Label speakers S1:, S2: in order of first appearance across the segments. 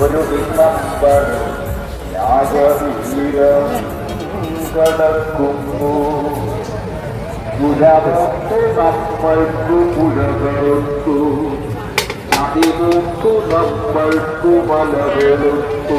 S1: ഒരു വിണ്ണമ്പർ രാജവീരം കടക്കുന്നു പുഴമൊത്ത് നമ്മൾക്ക് പുഴകെടുത്തു അതിനൊത്തു നമ്മൾക്ക് മലവെടുത്തു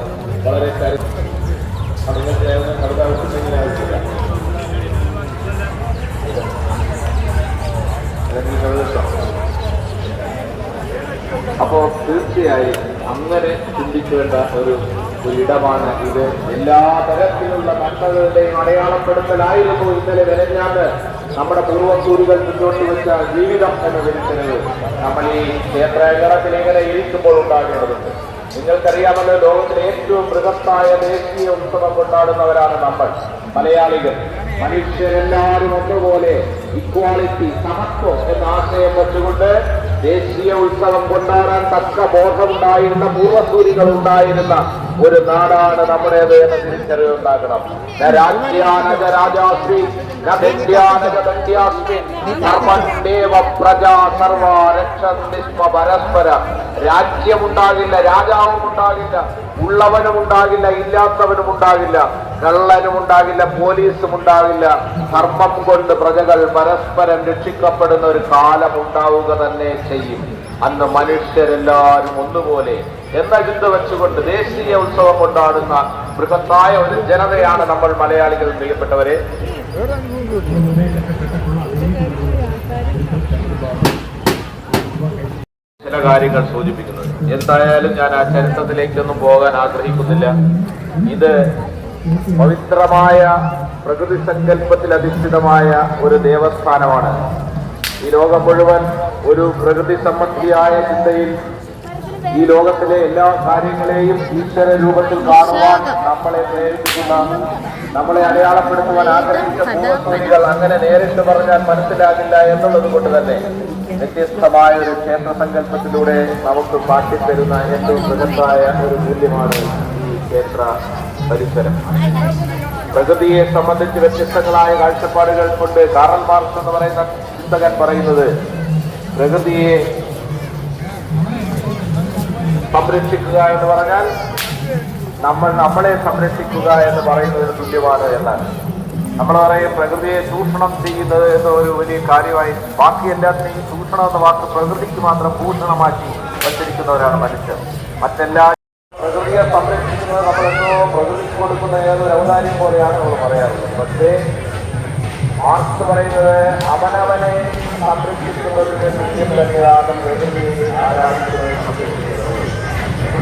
S1: വളരെ അപ്പോ തീർച്ചയായും അങ്ങനെ ചിന്തിക്കേണ്ട ഒരു ഇടമാണ് ഇത്. എല്ലാ തരത്തിലുള്ള നന്മകളുടെയും അടയാളപ്പെടുത്തലായിരുന്നു ഇന്നലെ വിലഞ്ഞാണ്ട് നമ്മുടെ പൂർവസൂരികൾ മുന്നോട്ട് വെച്ച ജീവിതം എന്ന് വിളിക്കുന്നത് നമ്മൾ ഈ ക്ഷേത്രങ്ങളത്തിൽ ഇങ്ങനെ ഇരിക്കുമ്പോൾ ഉണ്ടാകേണ്ടതുണ്ട്. നിങ്ങൾക്കറിയാമല്ലോ ലോകത്തിലെ ഏറ്റവും ബൃഹത്തായ ദേശീയ ഉത്സവം കൊണ്ടാടുന്നവരാണ് നമ്മൾ. മലയാളികൾ മനുഷ്യരെല്ലാവരും ഒന്നുപോലെ ഇക്വാളിറ്റി സമത്വം എന്ന ആശയം വെച്ചുകൊണ്ട് ദേശീയ ഉത്സവം കൊണ്ടാടാൻ തക്ക ബോധമുണ്ടായിരുന്ന പൂർവസൂരികൾ ഉണ്ടായിരുന്ന ഒരു നാടാണ് നമ്മുടേത് എന്ന തിരിച്ചറിവുണ്ടാക്കണം രാജാശ്രീ പരസ്പര രാജ്യമുണ്ടാകില്ല രാജാവും ഉണ്ടാകില്ല ഉള്ളവനും ഉണ്ടാകില്ല ഇല്ലാത്തവനും ഉണ്ടാകില്ല കള്ളനും ഉണ്ടാകില്ല പോലീസും ഉണ്ടാകില്ല ധർമ്മം കൊണ്ട് പ്രജകൾ പരസ്പരം രക്ഷിക്കപ്പെടുന്ന ഒരു കാലം ഉണ്ടാവുക തന്നെ ചെയ്യും. അന്ന് മനുഷ്യരെല്ലാവരും ഒന്നുപോലെ എന്ന ചിന്ത വെച്ചുകൊണ്ട് ദേശീയ ഉത്സവം കൊണ്ടാടുന്ന ബൃഹത്തായ ഒരു ജനതയാണ് നമ്മൾ മലയാളികൾ പ്രിയപ്പെട്ടവരെ. ചില കാര്യങ്ങൾ സൂചിപ്പിക്കുന്നത് എന്തായാലും ഞാൻ ആ ചരിത്രത്തിലേക്കൊന്നും പോകാൻ ആഗ്രഹിക്കുന്നില്ല. ഇത് പവിത്രമായ പ്രകൃതി സങ്കല്പത്തിൽ അധിഷ്ഠിതമായ ഒരു ദേവസ്ഥാനമാണ്. ഈ ലോകം മുഴുവൻ ഒരു പ്രകൃതി സംബന്ധിയായ ചിന്തയിൽ ഈ ലോകത്തിലെ എല്ലാ കാര്യങ്ങളെയും ഈശ്വര രൂപത്തിൽ കാണുവാൻ നമ്മളെ പ്രേരിപ്പിക്കുന്ന നമ്മളെ അടയാളപ്പെടുത്തുവാൻ ആഗ്രഹിച്ച പൂർവസൂരികൾ അങ്ങനെ നേരിട്ട് പറഞ്ഞാൽ മനസ്സിലാകില്ല എന്നുള്ളത് കൊണ്ട് തന്നെ വ്യത്യസ്തമായ ഒരു ക്ഷേത്ര സങ്കല്പത്തിലൂടെ നമുക്ക് കാട്ടിത്തരുന്ന ഏറ്റവും ബൃഹത്തായ ഒരു മൂല്യമാണ് ഈ ക്ഷേത്ര പരിസരം. പ്രകൃതിയെ സംബന്ധിച്ച് വ്യത്യസ്തങ്ങളായ കാഴ്ചപ്പാടുകൾ കൊണ്ട് കാറൽ മാർക്സ് എന്ന് പറയുന്ന ചിന്തകൻ പറയുന്നത് പ്രകൃതിയെ സംരക്ഷിക്കുക എന്ന് പറഞ്ഞാൽ നമ്മൾ നമ്മളെ സംരക്ഷിക്കുക എന്ന് പറയുന്നതിന് തുല്യമാണ് എന്നാണ്. നമ്മൾ പറയും പ്രകൃതിയെ ചൂഷണം ചെയ്യുന്നത് എന്ന ഒരു വലിയ കാര്യമായി ബാക്കി എല്ലാത്തിനെയും ചൂഷണം എന്ന വാക്ക് പ്രകൃതിക്ക് മാത്രം ഭൂഷണമാക്കി വച്ചിരിക്കുന്നവരാണ് മനുഷ്യർ. മറ്റെല്ലാ പ്രകൃതിയെ സംരക്ഷിക്കുന്നത് നമ്മളെന്തോ പ്രകൃതിക്ക് കൊടുക്കുന്ന ഏതൊരു ഔദാര്യം പോലെയാണ് നമ്മൾ പറയാറുള്ളത്. പക്ഷേ മാർക്സ് പറയുന്നത് അവനവനെ സംരക്ഷിക്കുന്നതിന്റെ തുല്യം തന്നെയാണ് പ്രകൃതിയെ ആരാധിക്കുന്നത്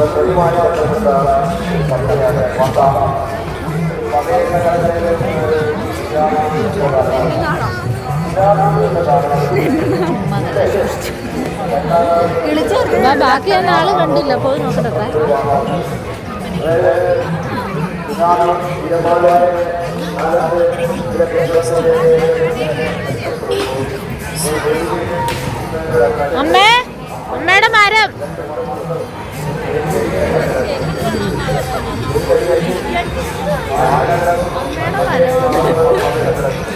S1: Penerimanya terkendala, katanya ada
S2: ബാ- ബാക്കി ഞാൻ ആൾ കണ്ടില്ല. പോയി നോക്കട്ടെ. അമ്മേ അമ്മയുടെ മരം.
S1: തീർച്ചയായും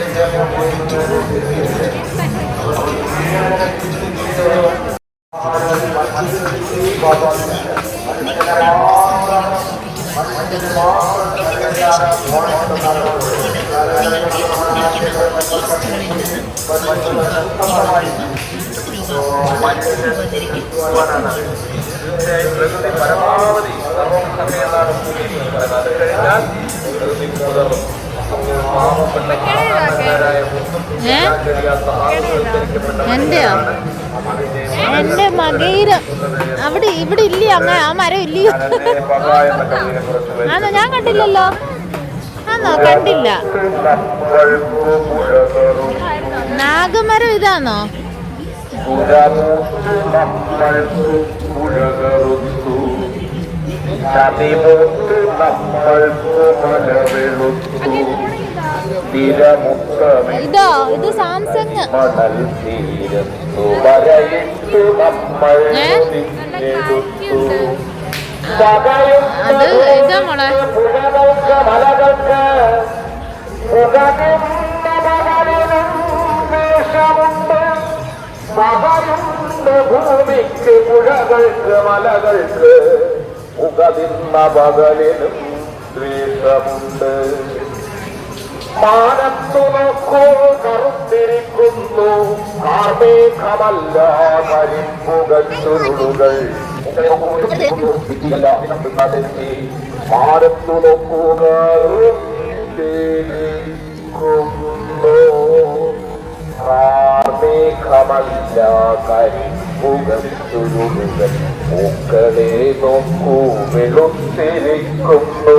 S1: പ്രകൃതി പരമാവധി സർവസമയം എന്നാണ് ഭൂമിയിൽ പറയുന്നത് അത് കഴിഞ്ഞാൽ പ്രകൃതി മുതലും പാവപ്പെട്ട
S2: എന്റെയോ? എന്റെ മകയിൽ അവിടെ ഇവിടെ ഇല്ല അങ്ങ ആ മരം ഇല്ലയോ
S1: ആന്നോ
S2: ആണോ ഞാൻ കണ്ടില്ലല്ലോ. ആണോ കണ്ടില്ല. നാഗമരം ഇതാണോ
S1: തിരമുത്തമേ
S2: ഇതോ ഇത് സാംസങ്. അത് ഇതാ മോളെ.
S1: ഭൂമിക്ക് പുഴകൾക്ക് മലകൾക്ക് മുഖതിന്ന പകലിനും ദ്വേഷമുണ്ട്. മാനത്തു നോക്കൂ കറുത്തിരിക്കുന്നു കാർമേഘമല്ല മാനത്തു കാർമേഘമല്ല കരിമ്പുകച്ചുരുളുകൾ പൂക്കളെ നോക്കൂ വെളുത്തിരിക്കുന്നു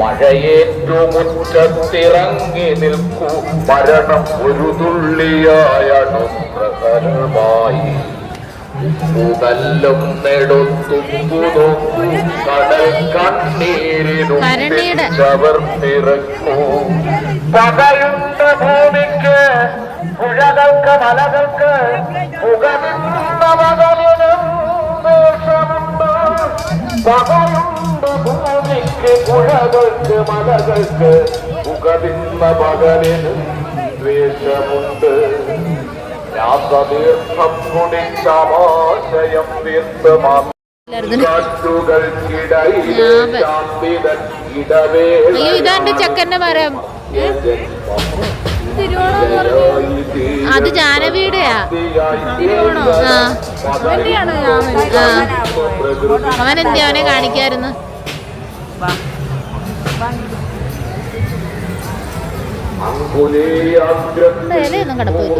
S1: മഴയേറ്റു മുറ്റത്തിറങ്ങി നിൽക്കൂ. മരണം ഒരു തുള്ളിയായ പ്രകരമായി ഉടല്ലും നെടുത്തുമ്പു നോക്കൂ. കടൽ കണ്ണീരിനു
S2: കരണിയുടെ.
S1: ചവർത്തിറക്കൂ പകയുണ്ട് ഭൂമിക്ക് പുഴകൾക്ക് മലകൾക്ക് പുകവിന്ന മകളിലും ദോഷമുണ്ട് പകയുണ്ട് പുഴകൾക്ക് മലകൾക്ക് പുകതിന്ന പകലിന് ദ്വേഷമുണ്ട്. രാസതീർത്ഥം കുടിച്ചമാശയം തീർത്ത് മാത്രം കാറ്റുകൾക്കിടയിലെ
S2: ഞാവൽ.
S1: ശാന്തിതൻ ഇടവേള
S2: അയ്യോ ഇതാ എന്റെ ചെക്കന്റെ മരം അത് ജാനവിയുടെയാ എന്തി അവനെ കാണിക്കായിരുന്നു? കിടപ്പില്ല.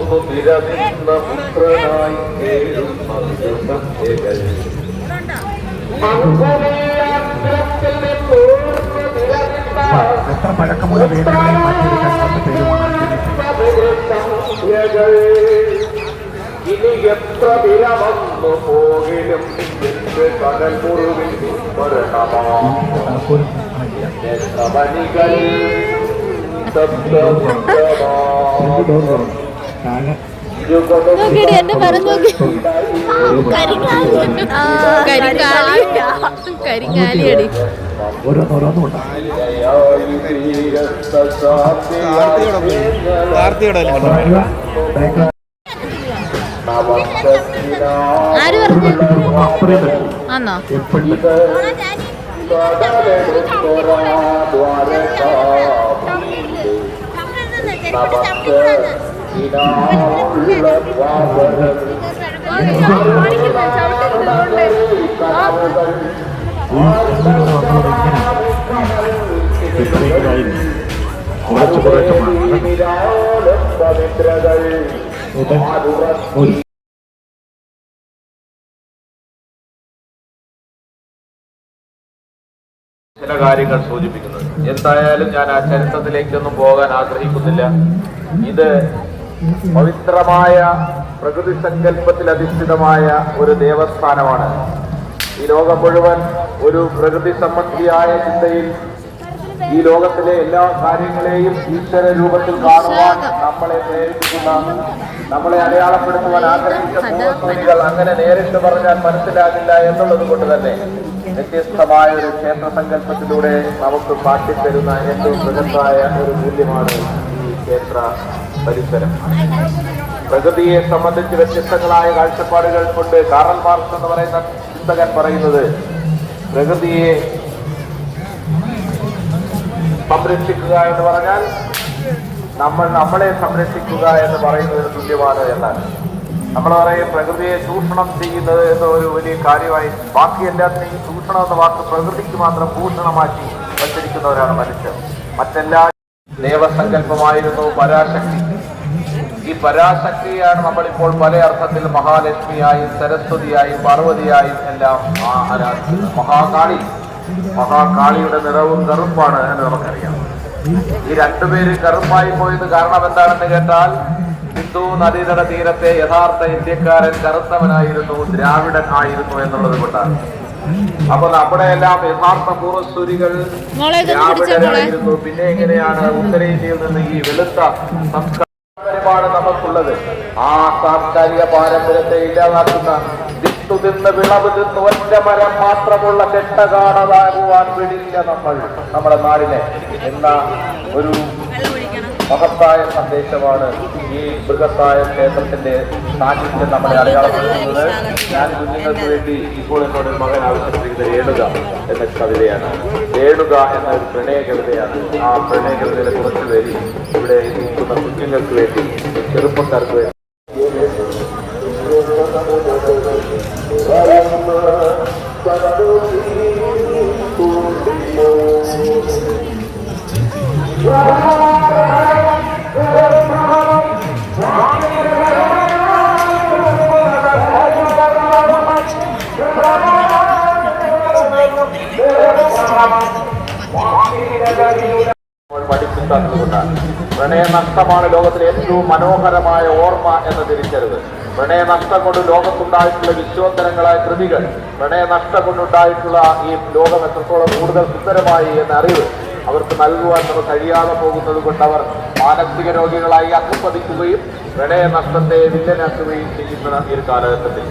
S3: എത്ര പഴക്കമുള്ള വീടുകളെയും മാറ്റിയെടുക്കാൻ പേരുമാണ്
S1: ഇനി എത്ര വില വന്നു പോകിലും എന്റെ കടൽ മുറിവിൽ മരണമാ
S3: താക്കോലും മതിയ
S1: രമണികൾ
S3: താഴെ
S2: നോക്കിയടി എന്റെ മരം നോക്കി കരിങ്കാലി. കരിങ്കാലിയടി.
S3: ഓരോന്നോരോന്നും ഉണ്ടാകും
S2: ആര് പറഞ്ഞു? ആന്നോ?
S3: കുറച്ച് കുറച്ച് ഓപ്പൺ ഓടി
S1: ചില കാര്യങ്ങൾ സൂചിപ്പിക്കുന്നത് എന്തായാലും ഞാൻ ആ ചരിത്രത്തിലേക്കൊന്നും പോകാൻ ആഗ്രഹിക്കുന്നില്ല. ഇത് പവിത്രമായ പ്രകൃതി സങ്കല്പത്തിൽ അധിഷ്ഠിതമായ ഒരു ദേവസ്ഥാനമാണ്. ഈ ലോകം മുഴുവൻ ഒരു പ്രകൃതി സംബന്ധിയായ ചിന്തയിൽ ഈ ലോകത്തിലെ എല്ലാ കാര്യങ്ങളെയും ഈശ്വര രൂപത്തിൽ കാണുവാൻ നമ്മളെ പ്രേരിപ്പിക്കുന്ന നമ്മളെ അടയാളപ്പെടുത്തുവാൻ ആഗ്രഹിച്ച പൂർവസൂരികൾ അങ്ങനെ നേരിട്ട് പറഞ്ഞാൽ മനസ്സിലാകില്ല എന്നുള്ളത് കൊണ്ട് തന്നെ വ്യത്യസ്തമായ ഒരു ക്ഷേത്ര സങ്കല്പത്തിലൂടെ നമുക്ക് കാട്ടിത്തരുന്ന ഏറ്റവും പ്രകൃതമായ ഒരു മൂല്യമാണ് ഈ ക്ഷേത്ര പരിസരം. പ്രകൃതിയെ സംബന്ധിച്ച് വ്യത്യസ്തങ്ങളായ കാഴ്ചപ്പാടുകൾ കൊണ്ട് കാറൽ മാർക്സ് എന്ന് പറയുന്ന ചിന്തകൻ പറയുന്നത് പ്രകൃതിയെ സംരക്ഷിക്കുക എന്ന് പറഞ്ഞാൽ നമ്മൾ നമ്മളെ സംരക്ഷിക്കുക എന്ന് പറയുന്നതിന് തുല്യമാണ് എന്നാൽ നമ്മൾ പറയും പ്രകൃതിയെ ചൂഷണം ചെയ്യുന്നത് എന്ന ഒരു വലിയ കാര്യമായി ബാക്കി എല്ലാത്തിനെയും ചൂഷണം എന്ന വാക്ക് പ്രകൃതിക്ക് മാത്രം ഭൂഷണമാക്കി വച്ചിരിക്കുന്നവരാണ് മനുഷ്യർ. മറ്റെല്ലാ ദേവസങ്കല്പമായിരുന്നു പരാശക്തി. ഈ പരാശക്തിയാണ് നമ്മളിപ്പോൾ പല അർത്ഥത്തിൽ മഹാലക്ഷ്മിയായും സരസ്വതിയായും പാർവതിയായും എല്ലാം മഹാകാളി. മഹാകാളിയുടെ നിറവും കറുപ്പാണ് എന്ന് നമുക്കറിയാം. ഈ രണ്ടുപേര് കറുപ്പായി പോയത് കാരണം എന്താണെന്ന് കേട്ടാൽ സിന്ധു നദീതട തീരത്തെ യഥാർത്ഥ ഇന്ത്യക്കാരൻ കറുത്തവനായിരുന്നു ദ്രാവിഡൻ ആയിരുന്നു എന്നുള്ളത് കൊണ്ടാണ്. അപ്പൊ നമ്മുടെ എല്ലാം യഥാർത്ഥ
S2: പൂർവസ്തുരികൾ
S1: ദ്രാവിഡരായിരുന്നു. പിന്നെ എങ്ങനെയാണ് ഉത്തരേന്ത്യയിൽ നിന്ന് ഈ വെളുത്ത സംസ്കാരമാണ് നമുക്കുള്ളത്? ആ സാംസ്കാരിക പാരമ്പര്യത്തെ ഇല്ലാതാക്കുന്ന വിത്തു തിന്ന് വിളവ് തിന്ന് ഒറ്റ മരം മാത്രമുള്ള കെട്ടകാണതാകുവാൻ വിടില്ല നമ്മൾ നമ്മുടെ നാടിനെ. എന്ന ഒരു മഹത്തായ സന്ദേശമാണ് ഈ മൃഗസായ ക്ഷേത്രത്തിന്റെ സാന്നിധ്യം നമ്മളെ അടയാളപ്പെടുത്തുന്നത്. ഞാൻ കുഞ്ഞുങ്ങൾക്ക് വേണ്ടി ഇപ്പോൾ എന്നോട് മകൻ ആവശ്യപ്പെട്ടിരിക്കുന്ന രേണുക എന്ന കവിതയാണ്. രേണുക എന്ന ഒരു പ്രണയ കവിതയാണ്. ആ പ്രണയ കവിതയിലെ കുറച്ച് പേര് ഇവിടെ നിൽക്കുന്ന കുഞ്ഞുങ്ങൾക്ക് വേണ്ടി ചെറുപ്പക്കാർക്ക് വേണ്ടി പഠിപ്പിക്കാത്തതുകൊണ്ടാണ്. പ്രണയനഷ്ടമാണ് ലോകത്തിലെ ഏറ്റവും മനോഹരമായ ഓർമ്മ എന്ന് തിരിച്ചറിവ്. പ്രണയനഷ്ടം കൊണ്ട് ലോകത്തുണ്ടായിട്ടുള്ള വിശ്വോത്തരങ്ങളായ കൃതികൾ പ്രണയനഷ്ടം കൊണ്ടുണ്ടായിട്ടുള്ള ഈ ലോകം എത്രത്തോളം കൂടുതൽ സുന്ദരമായി എന്ന അറിവ് അവർക്ക് നൽകുവാൻ നമുക്ക് കഴിയാതെ പോകുന്നത് കൊണ്ട് അവർ മാനസിക രോഗികളായി അധപ്പതിക്കുകയും പ്രണയനഷ്ടത്തെ വില്ലനാക്കുകയും ചെയ്യുന്ന ഈ ഒരു കാലഘട്ടത്തിൽ.